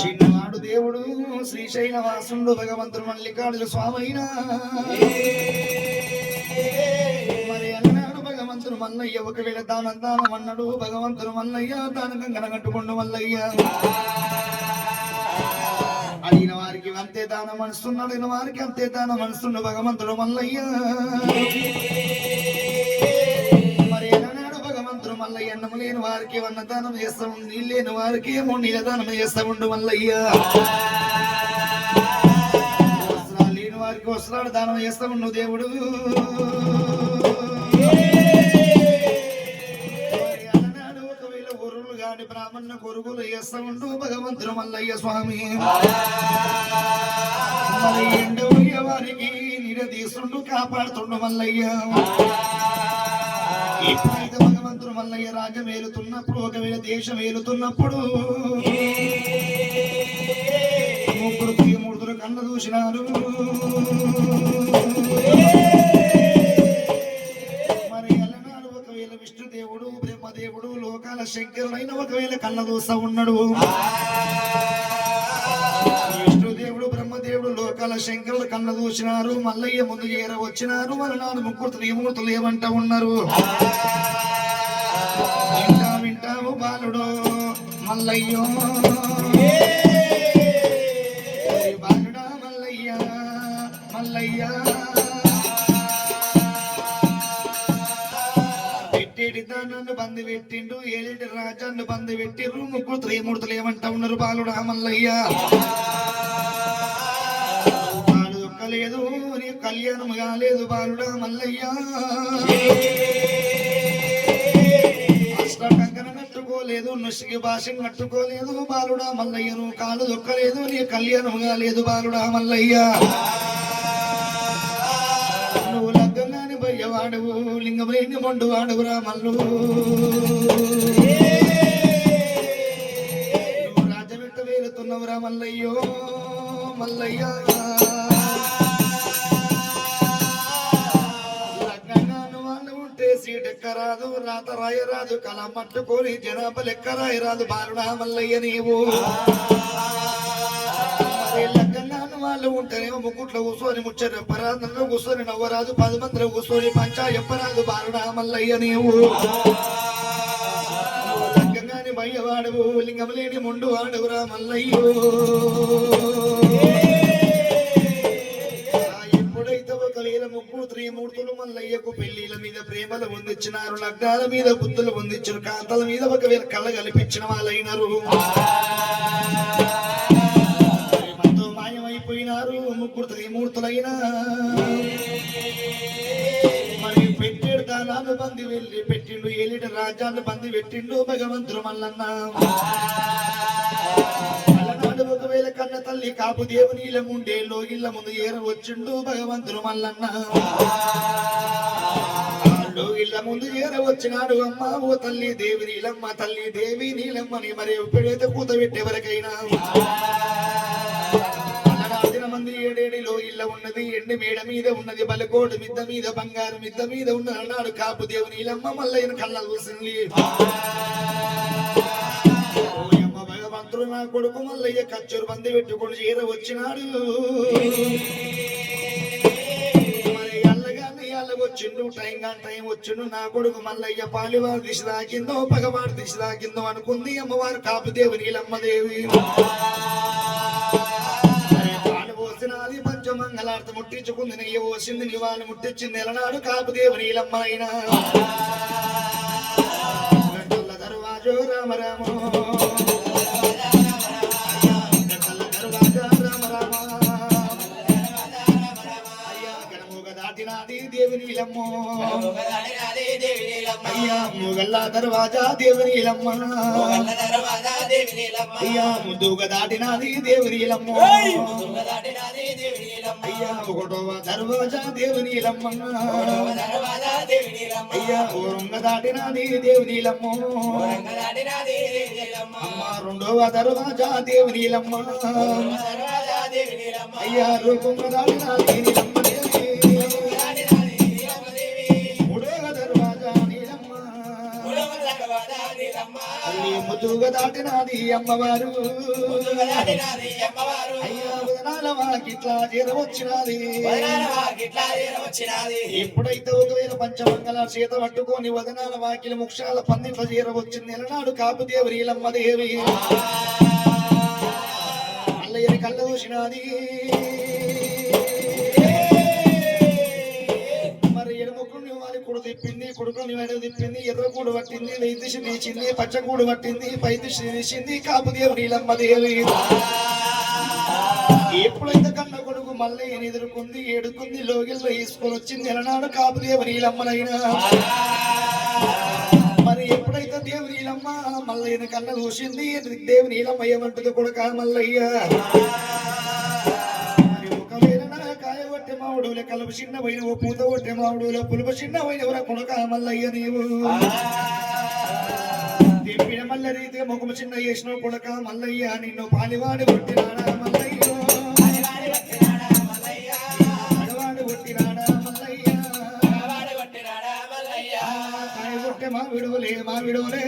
చిన్నవాడు దేవుడు శ్రీశైల వాసుడు భగవంతుడు మల్లికార్జున స్వామైనా. మరి అన్నాడు భగవంతుడు మల్లయ్య ఒకవేళ దానం దానం అన్నాడు భగవంతుడు మల్లయ్య దానం కనగట్టుకుండు మల్లయ్య. అడిగిన వారికి అంతే దానం మనసున్నాడు వారికి అంతే దానం మనసున్న భగవంతుడు మల్లయ్య. భగవంతుడు లేని వారికి వన్న దానం చేస్తా ఉండు నీళ్ళు లేని వారికి ఏమో నీళ్ళ దానం చేస్తా ఉండు మల్లయ్య లేని వారికి వస్త్రాలు దానం చేస్తా ఉండు దేవుడు. గాని బ్రాహ్మణ కొరుగులు చేస్తా ఉండు భగవంతుడు మల్లయ్య స్వామి. మరి ఎండవయ్య వారికి నిరదీసుండు కాపాడుతుండు మల్లయ్య భగవంతుడు మల్లయ్య రాజ్యం ఏలుతున్నప్పుడు ఒకవేళ దేశం ఏలుతున్నప్పుడు ముగ్గురు మూడుగురు కళ్ళ చూసినారు మరి అలనాడు ఒకవేళ విష్ణుదేవుడు బ్రహ్మదేవుడు లోకాల శంకరుడైన ఒకవేళ కళ్ళ దూస ఉన్నాడు. దేవుడు లోకాల శంకరులు కన్న దూసినారు మల్లయ్య ముందు ఏర వచ్చినారు మలనాడు ముగ్గురు త్రిమూర్తులు ఏమంటా ఉన్నారు. వింటా వింటావు బాలుడు మల్లయ్యో. బాలుడా మల్లయ్య మల్లయ్య. నన్ను బంది పెట్టిండు ఏలేటి రాజాన్ని బంది పెట్టిర్రు ముగ్గురు త్రీమూర్తులు ఏమంటా ఉన్నారు బాలుడా మల్లయ్య. దొక్కలేదు నీ కళ్యాణం కాలేదు బాలుడా మల్లయ్య. అష్టకంకణ కట్టుకోలేదు నుసిగి భాష కట్టుకోలేదు బాలుడా మల్లయ్య. నువ్వు కాలు దొక్కలేదు నీ కళ్యాణం కాలేదు బాలుడా మల్లయ్య. నువ్వు లగ్గంగాని పోయేవాడువు లింగమేని మొండు వాడువురా మల్లు నువ్వు రాజబెట్ట వేలుతున్నవురా మల్లయ్యో మల్లయ్య. లెక్కరాదు రాత రాయరాదు కళ పట్టుకొని జనాభా లెక్క రాయరాదు బాలుడా మల్లయ్య నీవు మరి వాళ్ళు ఉంటేనేమో ముక్కుట్లో కూర్చొని ముచ్చట ఎప్పరాదంలో కూర్చొని నవ్వరాదు పది మందిలో కూర్చొని పంచా ఎప్పరాదు బాలుడా మల్లయ్య నీవు మయ్యవాడవు లింగం లేని ముండు వాడవురా మల్లయ్యో. కలిగిన ముగ్గురు త్రిమూర్తులు మల్లయ్యకు పెళ్ళిల మీద ప్రేమలు పొందించినారు లగ్నాల మీద బుద్ధులు పొందించారు కాంతల మీద ఒకవేళ కళ్ళ కల్పించిన వాళ్ళైనారు. ప్రేమతో మాయమైపోయినారు ముగ్గురు త్రిమూర్తులైనా. మరి పెట్టాడు దానాలు బంది వెళ్ళి పెట్టిండు ఏలిట రాజ్యాన్ని బంది పెట్టిండు భగవంతుడు మల్లన్న. వేల కన్న తల్లి కాపు దేవుని ఇళ్ళ ముండే ఇళ్ళ ముందు ఏర వచ్చిండు భగవంతుడు మల్లన్న. ఇళ్ళ ముందు ఏర వచ్చినాడు అమ్మ ఓ తల్లి దేవి నీలమ్మ తల్లి దేవి నీలమ్మని మరి ఎప్పుడైతే కూత పెట్టేవరకైనా. మంది ఏడేడిలో ఇళ్ళ ఉన్నది ఎండి మేడ మీద ఉన్నది బలకోడు మిద్ద మీద బంగారు మిద్ద మీద ఉన్న అన్నాడు కాపు దేవుని నీలమ్మ మల్లయ్యను కళ్ళ చూసింది. భగవంతుడు నా కొడుకు మల్లయ్య కచ్చూరు బంది పెట్టుకొని చీర వచ్చినాడు. మరి టైం గా టైం వచ్చిండు. నా కొడుకు మల్లయ్య పాలివారు దిశ తాకిందో పగవాడు దిశ తాకిందో అనుకుంది అమ్మవారు కాపుదేవి నీలమ్మదేవి పోసినాది పాలు పంచమంగళార్త ముట్టించుకుంది నెయ్యి పోసింది నివాళి వాళ్ళు ముట్టించింది ఎలనాడు కాపుదేవి నీలమ్మ అయినా. రాజు రామ రామ. దేవి నీలమ్మో అయ్యా మూగల్ల దర్వాజా దేవి నీలమ్మ అయ్యా ముందుగా దాటినాది దేవి నీలమ్మో అయ్యా ఒకటవ దర్వాజా దేవి నీలమ్మ అయ్యా ఊరంగ దాటినాది దేవి నీలమ్మో అమ్మ రెండవ దర్వాజా దేవి నీలమ్మ అయ్యా రూపంగ దాటినాది నీలమ్మ ముద్దుగా దాటినాది అమ్మవారు. చేరవచ్చినది వచ్చినది. ఎప్పుడైతే ఒకవేళ పంచమంగళ చేత పట్టుకొని వదనాల వాకిలి ముక్షాల పందిట్ల చేరవచ్చింది నెలనాడు కాపుదేవి నీలమ్మ దేవి అల్లయ్య కళ్ళ చూసినది మరి ఎడముకుని వారి కుడు తిప్పింది. కుడుకుని వెడ తిప్పింది ఎర్ర కూడు పట్టింది వెయ్యి దిశ తీసింది పచ్చ కూడు పట్టింది పై దిశ తీసింది కాపుదేవి నీలమ్మ దేవి ఎప్పుడైతే కన్న కొడుకు మళ్ళీ ఎదుర్కొంది ఏడుకుంది లోగిల్లో వేసుకొని వచ్చింది ఎలనాడు కాపుదేవి నీలమ్మనైనా మరి ఎప్పుడైతే దేవు నీలమ్మ మల్లయ్యని కన్న చూసింది దేవు నీలమ్మ ఏమంటుంది కొడుక మల్లయ్య కొట్టే మావుడులే కలుపు చిన్న పోయిన ఓ పూత మావుడులో పులుపు చిన్న పోయిన ఎవర కొడుక మల్లయ్య నీవు? తెప్పిన మల్ల రీతి ముఖము చిన్న చేసిన కొడుక మల్లయ్య నిన్ను పాలివాడి కొట్టినాడా మల్లయ్య? ఆడవాడు కొట్టినాడా మల్లయ్య? వాడు కొట్టినాడా మల్లయ్య? కాయ కొట్టే మా విడువలే మా విడువలే.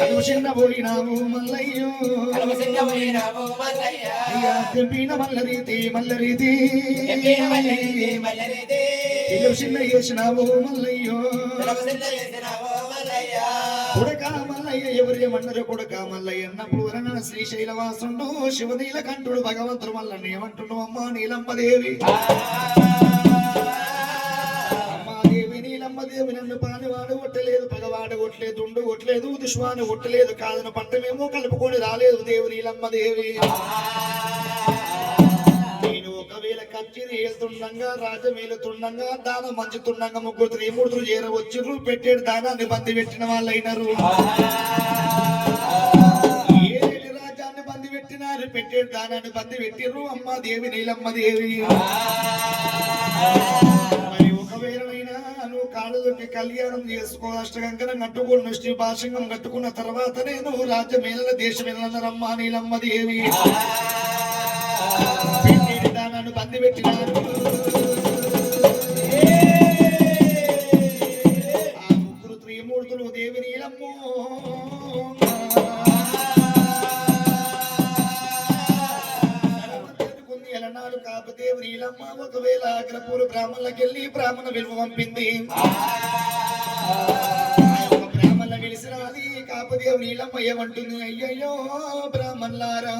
చిన్న పోయినాము మల్లయ్యో. కలవసింగ పోయినావు మల్లయ్య. అయ్యా తెంపిన మల్లెరీతి మల్లెరీతి. మల్లయ్యో. మల్లయ్య. కొడక మల్లయ్య కొడక మల్లయ్య? అన్నప్పుడు శ్రీశైలవాసుండు శివనీల కంఠుడు భగవంతుడు మల్లన్న ఏమంటున్నావు అమ్మా నీలమ్మ దేవి నీలమ్మ నన్ను పానివాడు కొట్టలేదు పగవాడు కొట్టలేదు ఉండు కొట్టలేదు దుష్వాను కొట్టలేదు కాదన పట్టమేమో కలుపుకొని రాలేదు దేవుని నీలమ్మ దేవి. నేను ఒకవేళ కచ్చిరి వేస్తుండగా రాజం వెళ్తుండగా దానం మంచుతుండగా ముగ్గురు త్రిమూర్తులు చేరవచ్చిర్రు పెట్టేడు దానాన్ని బంది పెట్టిన వాళ్ళు అయినారు రాజాన్ని బంది పెట్టినారు పెట్టేడు దానాన్ని బంది పెట్టిర్రు అమ్మ దేవి నీలమ్మ దేవి. నువ్వు కాళ్ళకి కళ్యాణం చేసుకో అష్టగంకరం కట్టుకున్న శ్రీ భాషంగం కట్టుకున్న తర్వాత నేను రాజ్యం వెళ్ళిన దేశం వెళ్ళనరమ్మ నీలమ్మ దేవి. దానాన్ని బంది పెట్టినారు అగ్రపూరు బ్రాహ్మణులకు వెళ్ళి బ్రాహ్మణ విలువ పంపింది. బ్రాహ్మణుల వెలిసినది కాపదేవి నీలమ్మ ఏమంటుంది? అయ్యయ్యో బ్రాహ్మణులారా.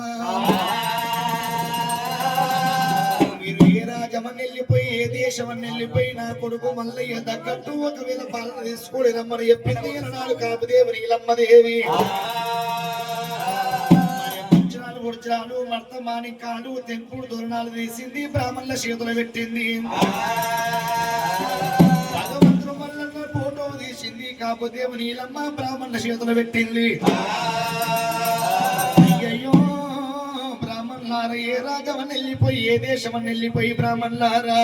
మీరు ఏ రాజమని వెళ్ళిపోయి ఏ దేశమని వెళ్ళిపోయి నా కొడుకు మల్లయ్య తగ్గట్టు ఒకవేళ పాలన తీసుకోడి రమ్మని చెప్పింది. అన్నాడు కాపుదేవి నీలమ్మ దేవి. పుచ్చనాలు పుడిచాలు మర్త మాణికాలు తెంపుడు దూరణాలు తీసింది బ్రాహ్మణుల చేతులు పెట్టింది. భగవంతుడు ఫోటో తీసింది కాకపోతే నీలమ్మ బ్రాహ్మణుల చేతులు పెట్టింది. అయ్యో బ్రాహ్మణులారా ఏ రాజమని వెళ్ళిపోయి ఏ దేశమని వెళ్ళిపోయి బ్రాహ్మణులారా?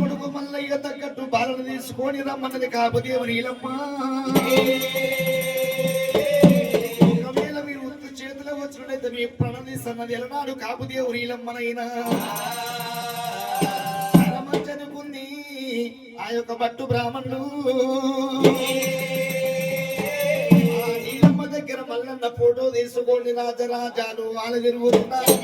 కొడుకు మల్లయ్య తగ్గట్టు బాలను తీసుకొని రమ్మన్నది కాపుదేవి నీలమ్మ. చేతిలో వచ్చినట్టయితే మీ ప్రణదీస్తున్నది ఎలనాడు కాపుదేవు నీలమ్మనైనా మంచనుకుంది ఆ యొక్క బట్టు బ్రాహ్మణులు నీలమ్మ దగ్గర మల్లన్న ఫోటో తీసుకోండి రాజరాజాలు. వాళ్ళు తిరుగుతున్నారు.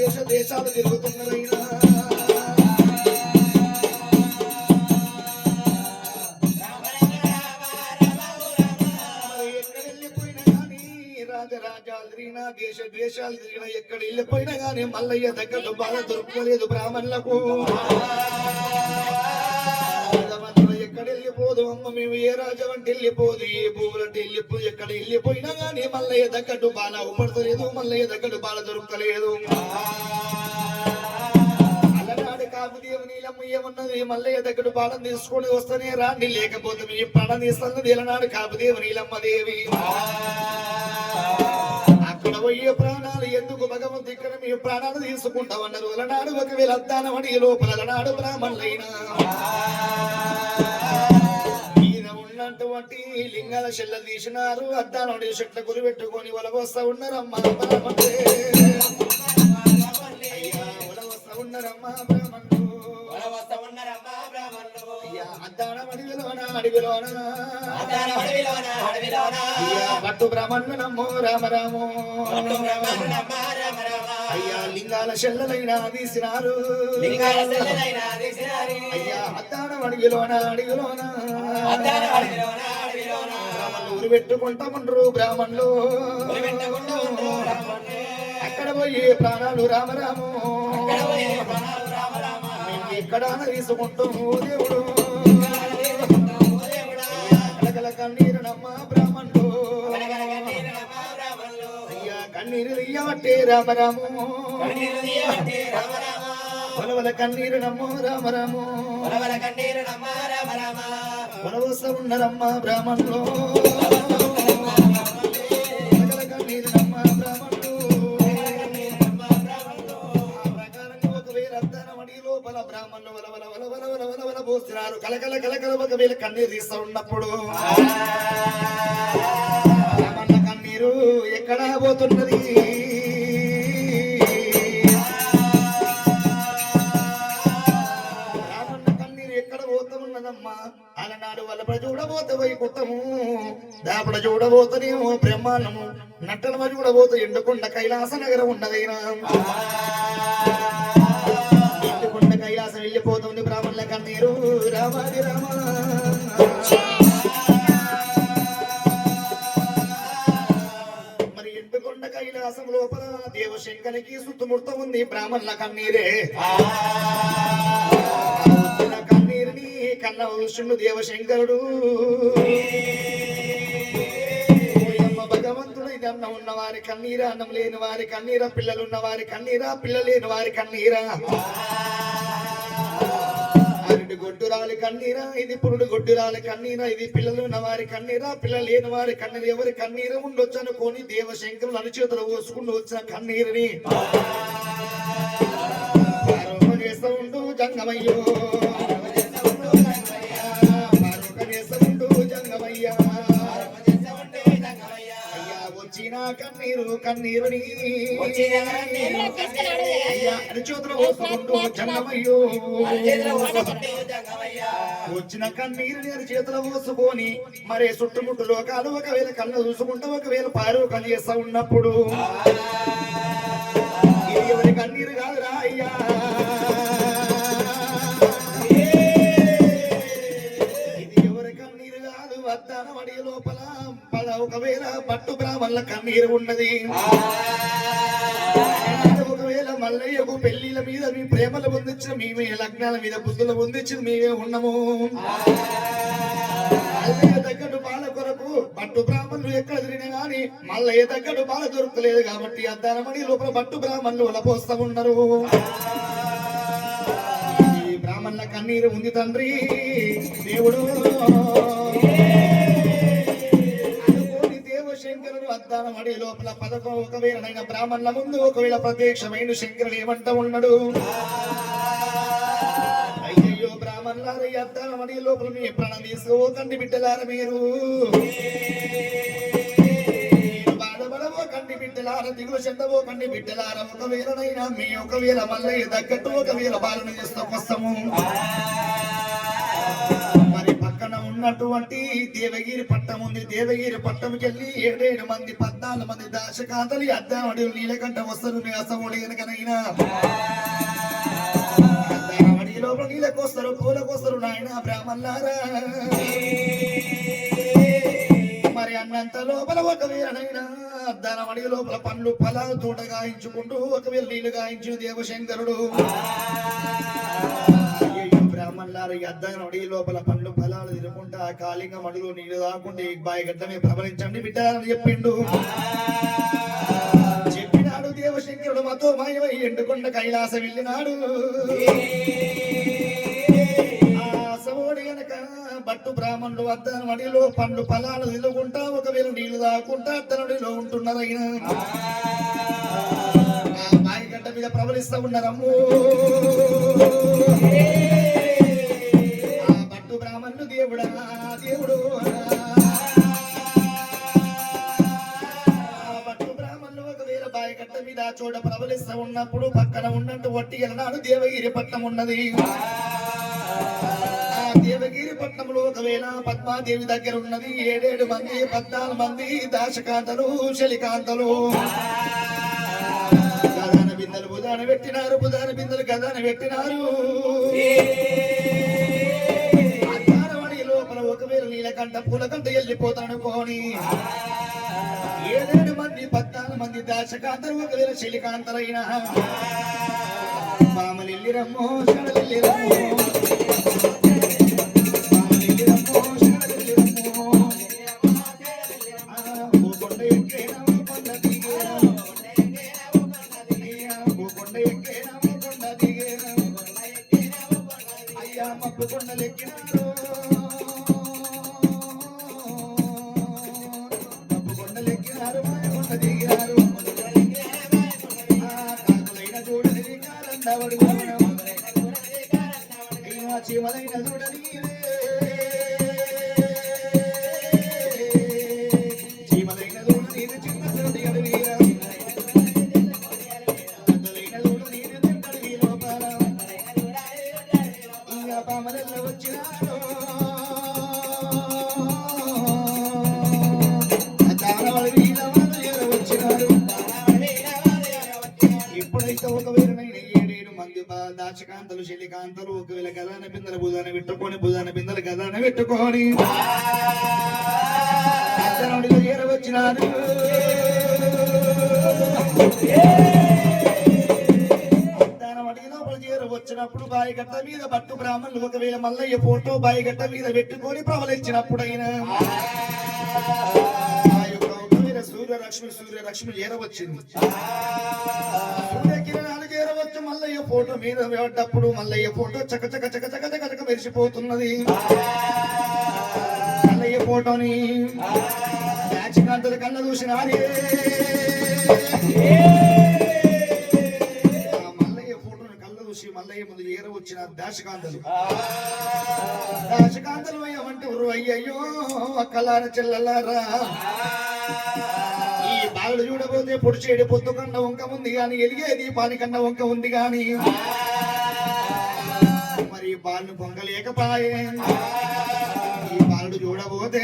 దేశ దేశాలు తిరుగుతున్నారైనా ఎక్కడ కానీ రాజరాజాలు తిరిగినా దేశ దేశాలు తిరిగినా ఎక్కడ వెళ్ళిపోయినా కానీ మల్లయ్య దగ్గర బాధ దొరకలేదు బ్రాహ్మణులకు. మేము ఏ రాజం అంటే వెళ్ళిపోదు ఏ భూములంటే వెళ్ళిపోదు ఎక్కడ వెళ్ళిపోయినా కానీ మల్లయ్య దగ్గట్టు బాల ఉపడతలేదు మల్లయ్య దగ్గట్టు బాల దొరకలేదు అలనాడు కాపుదేవి నీలమ్మ ఏమన్నది? మల్లయ్య దగ్గర బాణం తీసుకొని వస్తేనే రాండి. లేకపోతే మీ ప్రాణం తీస్తున్నది ఎలనాడు కాపుదేవి నీలమ్మ దేవి. అక్కడ పోయే ప్రాణాలు ఎందుకు భగవంతు ఇక్కడ మీ ప్రాణాలు తీసుకుంటామన్నారు అలనాడు ఒకవేళ అద్దానమని ఈ లోపల అలనాడు బ్రాహ్మణులైనా. ఉన్నటువంటి లింగాల చెల్లెలు తీసినారు. అద్దాలు చెట్ల గురి పెట్టుకొని ఉన్నారమ్మా అద్దాన అడవిలోన పట్టు బ్రాహ్మణులు నమ్మో రామ రామ. అయ్యా లింగాల చెల్లెలైనా తీసినారు. అయ్యా అడవిలోన అడవిలోన. బ్రాహ్మణులు ఊరు పెట్టుకుంటామండ్రు బ్రాహ్మణులు. అక్కడ పోయి ప్రాణాలు రామరాము ఎక్కడ తీసుకుంటాము దేవుడు. కలకల కన్నీరు నమ్మ బ్రాహ్మణులు. కన్నీరు ఇయ్యబట్టే రామరాము. కన్నీరు. వలవల కన్నీరు నమ్మో రామరాము. ఉన్నరమ్మ బ్రాహ్మణులు కలకల కన్నీరు నమ్మ ఒకవేళ అర్ధనమణి లోపల బ్రాహ్మణులు కలకల కలకల ఒకవేళ కన్నీరు తీస్తూ ఉన్నప్పుడు. ఎక్కడ పోతున్నది? కన్నీరు ఎక్కడ అలనాడు వలపడ చూడబోతే వైకుంఠము దాపడ చూడబోతనేమో బ్రహ్మాండము. నట్టనమ చూడబోతే ఎండుకొండ కైలాస నగరం ఉన్నదైనా. ఎండుకొండ కైలాసం వెళ్ళిపోతుంది బ్రాహ్మణుల కన్నీరు. రామాది రామా. కైలాసం లోపల దేవశంకరికి సుత్తుముర్త ఉంది. బ్రాహ్మణుల కన్నీరే. కన్నీరుని కన్న వృషుడు దేవశంకరుడు అన్న ఉన్న వారి కన్నీరా అన్నం లేని వారి కన్నీరా పిల్లలు ఉన్న వారి కన్నీరా పిల్లలు లేని వారి కన్నీరా. గొడ్డురాలి కన్నీరా ఇది పురుడు గొడ్డురాలి కన్నీరా ఇది పిల్లలు ఉన్న వారి కన్నీరా పిల్లలు లేని వారి కన్నీరు ఎవరి కన్నీరు ఉండొచ్చు అనుకోని దేవశంకరులు అనుచేతులు పోసుకుంటూ వచ్చిన కన్నీరుని. ఉండు జంగమయ్యో. జంగమయ్యా. కన్నీరు కన్నీరుని కన్నీరు పోసుకుంటూ జంగమయ్యో. వచ్చిన కన్నీరు నేను చేతులు పోసుకొని మరే చుట్టుముట్టు లోకాలు ఒకవేళ కళ్ళు చూసుకుంటూ ఒకవేళ పారోకం చేస్తా ఉన్నప్పుడు. ఇది ఎవరి కన్నీరు కాదురా అయ్యా. ఒకవేళ పట్టు బ్రాహ్మణుల కన్నీరు ఉన్నది. ఒకవేళ మల్లయ్యకు పెళ్ళిల మీద మీ ప్రేమలు పొందించిన మేమే లగ్నాల మీద బుద్ధులు పొందించిన మేమే ఉన్నాము. మల్లయ్య తగ్గట్టు బాల కొరకు పట్టు బ్రాహ్మణులు ఎక్కడ తిరిగినా గాని మల్లయ్య తగ్గట్టు బాల దొరకలేదు కాబట్టి అద్దానమణి లోపల పట్టు బ్రాహ్మణులు వలపోస్తా ఉన్నారు. ఈ బ్రాహ్మణుల కన్నీరు ఉంది తండ్రి. దేవుడు. వాగ్దానం అడే లోపల పథకం ఒకవేళ బ్రాహ్మణుల ముందు ఒకవేళ ప్రత్యక్షమైన శంకరుడు ఏమంట ఉన్నాడు? అయ్యయ్యో బ్రాహ్మణులార అద్దానం అడే లోపల మీ ప్రాణం తీసుకోకండి బిడ్డలార మీరు. కండి బిడ్డలార దిగులు చెందవో కండి బిడ్డలార. ఒకవేళనైనా మీ ఒకవేళ మల్లయ్య తగ్గట్టు ఒకవేళ బాలను చేస్తాకొస్తాము మరి ఉన్నటువంటి దేవగిరి పట్టం ఉంది. దేవగిరి పట్టంకి వెళ్ళి ఏడేడు మంది పద్నాలుగు మంది దాశకాతలు అద్దామడి నీలకంఠ వస్తారు మీ అసముడి కనుకనైనా లోపల నీళ్ళకొస్తారు పూలకొస్తారు నాయన బ్రాహ్మణారా మరి అన్నంత లోపల ఒకవేళనైనా అద్దానమడి లోపల పండ్లు ఫలాలు తోట గాయించుకుంటూ ఒకవేళ నీళ్ళు గాయించు దేవశంకరుడు. అయ్యయ్యో ఈ అడిగి లోపల పండ్లు ఫలాలు తినుకుంటా కాళింగ మడులు నీళ్ళు దాకుంటే ఈ బాయి గడ్డమే ప్రబలించండి బిడ్డారని చెప్పిండు. చెప్పినాడు దేవశంకరుడు మతో మాయమై ఎండుకొండ కైలాసం వెళ్ళినాడు. ఆ సవోడి గనక బట్టు బ్రాహ్మణుడు అద్దానం అడిలో పండ్లు ఫలాలు తినుకుంటా ఒకవేళ నీళ్ళు తాకుంటా అద్దనడిలో ఉంటున్నారు ఆయన ఆ గడ్డ మీద ప్రబలిస్తా ఉన్నారమ్ము. దేవుడా దేవుడు భక్తు బ్రాహ్మణులు మీద చోట ప్రబలిస్తా ఉన్నప్పుడు పక్కన ఉన్నట్టు వట్టి ఎలనాడు దేవగిరి పట్నం ఉన్నది. దేవగిరి పట్నంలో ఒకవేళ పద్మాదేవి దగ్గర ఉన్నది ఏడేడు మంది పద్నాలుగు మంది దాశకాంతలు శలికాంతలు. గదాన బిందెలు బుధాన పెట్టినారు బుధాన బిందెలు గదాన పెట్టినారు. కంట పూల కంట వెళ్ళిపోతాను పోని ఏడేడు మంది పద్నాలుగు మంది దాశకాంతలు ఒకవేళ శలికాంతలైన. మామలిల్లిరమ్మో శడలిల్లిరమ్మో మామలిల్లిరమ్మో కాలండవడు అయ్యా చీమలైన చూడని చీమలైన చూడని చిన్న చోటి అడవిరా దాచకాంతలు శలికాంతలు ఒకవేళ గదాన బిందెల భుజాన పెట్టుకొని భుజాన బిందెలు గదాన పెట్టుకొని వచ్చినారు వచ్చినప్పుడు బాయిగట్ట మీద పట్టు బ్రాహ్మణులు ఒకవేళ మల్లయ్య ఫోటో బాయిగట్ట మీద పెట్టుకొని ప్రవలించినప్పుడు అయినా ఆ యొక్క ఒకవేళ సూర్యలక్ష్మి సూర్యలక్ష్మి సూర్యకిరణాలు చేరవచ్చు మల్లయ్య ఫోటో మీద పడ్డప్పుడు మల్లయ్య ఫోటో చక చక చక చక చక చక మెరిసిపోతున్నది. మల్లయ్య ఫోటోని యాచకాంతల కళ్ళ చూసినారే మల్లయ్య ఫోటోని కళ్ళ చూసి మల్లయ్య ముందు ఏర వచ్చిన దాశకాంతలు దాశకాంతలు అయ్యమంటారు అయ్యయ్యో అక్కలార చెల్లలారా. ఈ బాలుడు చూడబోతే పొడిచేడు పొత్తు కన్నా వంక ఉంది గాని ఎలిగే దీపాని కన్నా వంక ఉంది గాని మరి బాలుని పొంగలేకపాయే. ఈ బాలుడు చూడబోతే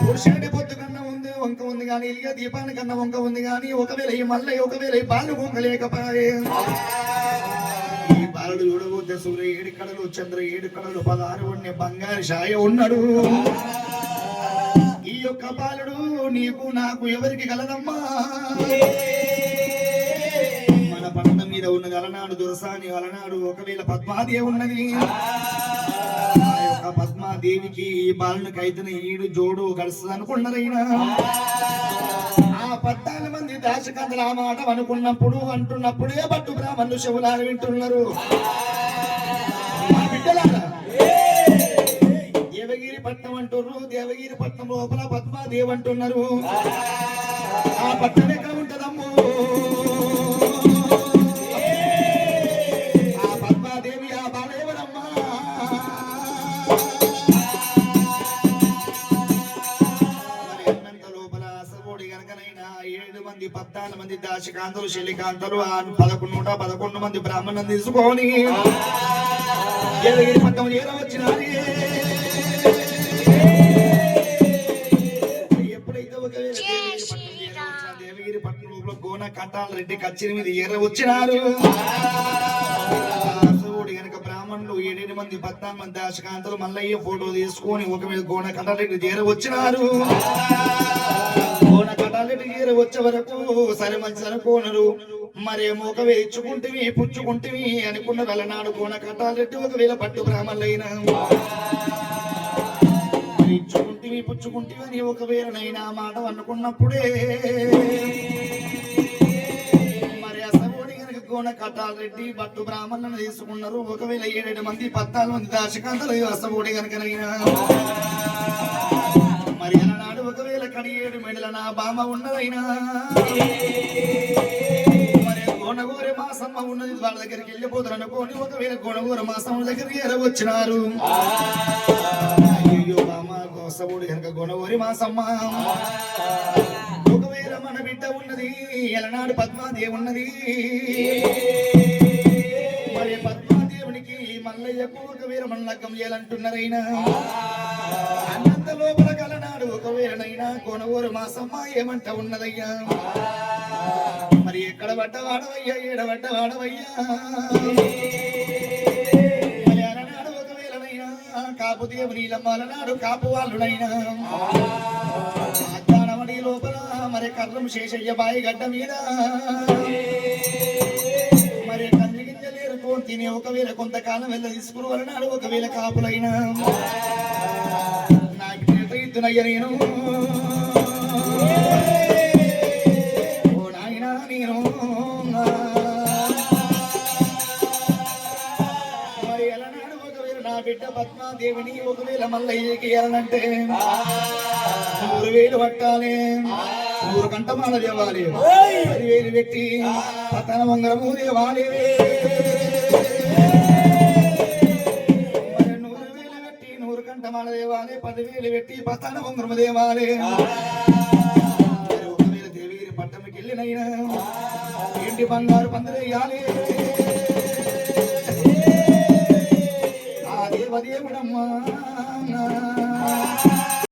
పురుషుడి పొత్తు కన్నా ఉంది వంక ఉంది గాని ఎలిగే దీపాని కన్నా వంక ఉంది గాని ఒకవేళ ఈ మల్ల ఒకవేళ ఈ బాలు పొంగలేకపాయే. ఈ బాలుడు చూడబోతే సూర్య ఏడు కడలు చంద్ర ఏడు కడలు పదహారు ఉండే బంగారు షాయ ఉన్నాడు. యొక్క బాలుడు నీకు నాకు ఎవరికి కలదమ్మా మన పట్టణం మీద ఉన్నది అలనాడు దురసాని అలనాడు ఒకవేళ పద్మాదేవి ఉన్నది ఆ యొక్క పద్మాదేవికి ఈ బాలునికి అయితే ఈడు జోడు కలుస్తుంది అనుకున్నారైనా ఆ పద్నాలుగు మంది దాశకథలు ఆ మాట అనుకున్నప్పుడు అంటున్నప్పుడే పట్టు బ్రాహ్మణులు శవులాలు వింటున్నారు. మా బిడ్డలారా దేవగిరి పట్నం అంటున్నారు దేవగిరి పట్నం లోపల పద్మాదేవి అంటున్నారు. ఆ పట్టణం ఎక్కడ ఉంటదమ్మో? ఆ పద్మాదేవి ఆ బాలేవరమ్మా మరి అన్నంత లోపల అసగోడి గనకనైనా ఏడు మంది పద్నాలుగు మంది దాశకాంతలు శలికాంతలు ఆ పదకొండు నూట పదకొండు మంది బ్రాహ్మణులను తీసుకొని దేవగిరి పట్టణం చేరవచ్చినారు లోపల కట్టాల రెడ్డి కచ్చిన మీద ఎర్ర వచ్చినారు. బ్రాహ్మణులు ఏడేడు మంది పద్నాలుగు మంది దాశకాంతలు మల్లయ్య ఫోటో తీసుకొని ఒక మీద గోన కటాలెడ్డి తీర వచ్చినారు. గోన కటాలెడ్డి తీర వచ్చే వరకు సరే మంచి అనుకోనరు మరేమో ఒకవేళ ఇచ్చుకుంటివి పుచ్చుకుంటివి అనుకున్న వెళ్ళనాడు గోన కట్టాలరెడ్డి ఒకవేళ పట్టు బ్రాహ్మణులైనా. ఇచ్చుకుంటివి పుచ్చుకుంటివి అని ఒకవేళ నైనా మాట అనుకున్నప్పుడే గోన కట్టాలరెడ్డి బట్టు బ్రాహ్మణులను తీసుకున్నారు. ఒకవేళ ఏడేడు మంది పద్నాలుగు మంది దాశకాంతలు అసగోడి కనుక మరి అలనాడు ఒకవేళ కడి ఏడు మెడల నా బామ ఉన్నదైనా. మరి గోనగోరె మాసమ్మ ఉన్నది వాళ్ళ దగ్గరికి వెళ్ళిపోతారు అనుకోని ఒకవేళ గోనగోర మాసమ్మ దగ్గరికి ఎరవచ్చినారు అయ్యయ్యో అయ్యో బామ గోసవుడు కనుక మాసమ్మ. మన బిడ్డ ఉన్నది ఎలనాడు పద్మాదేవి ఉన్నది మరి పద్మాదేవునికి మల్లయ్యకు ఒకవేళ మన లగ్గం చేయాలంటున్నారైనా అన్నంత లోపల కలనాడు ఒకవేళనైనా కొనవూరు మాసమ్మ ఏమంట ఉన్నదయ్యా? మరి ఎక్కడ పడ్డవాడవయ్యా ఏడ పడ్డవాడవయ్యా? మరి అలనాడు ఒకవేళనైనా కాపు దేవునిలమ్మ కాపు వాళ్ళునైనా? మరి కర్రం శేషయ్య బాయి గడ్డ మీద. మరి కంది గింజలేరుకో తిని ఒకవేళ కొంతకాలం వెళ్ళ తీసుకుని వలనాడు ఒకవేళ కాపులైనా. నాకు ఇద్దునయ్య నేను. ఓ నేను. మరి ఎలనాడు ఒకవేళ నా బిడ్డ పద్మాదేవిని ఒకవేళ మల్లయ్యకి వెళ్ళనంటే మూడు వేలు పట్టాలి. నూరు కంటమాల దేవాలి పదివేలు పెట్టి పతన మంగళము దేవాలి మరి నూరు వేలు పెట్టి నూరు కంటమాల దేవాలి పదివేలు పెట్టి పతన మంగళము దేవాలి మరి ఒకవేళ దేవి పట్టణకి వెళ్ళినైనా ఏంటి బంగారు పందిరేయాలి ఆ దేవదేవుడమ్మా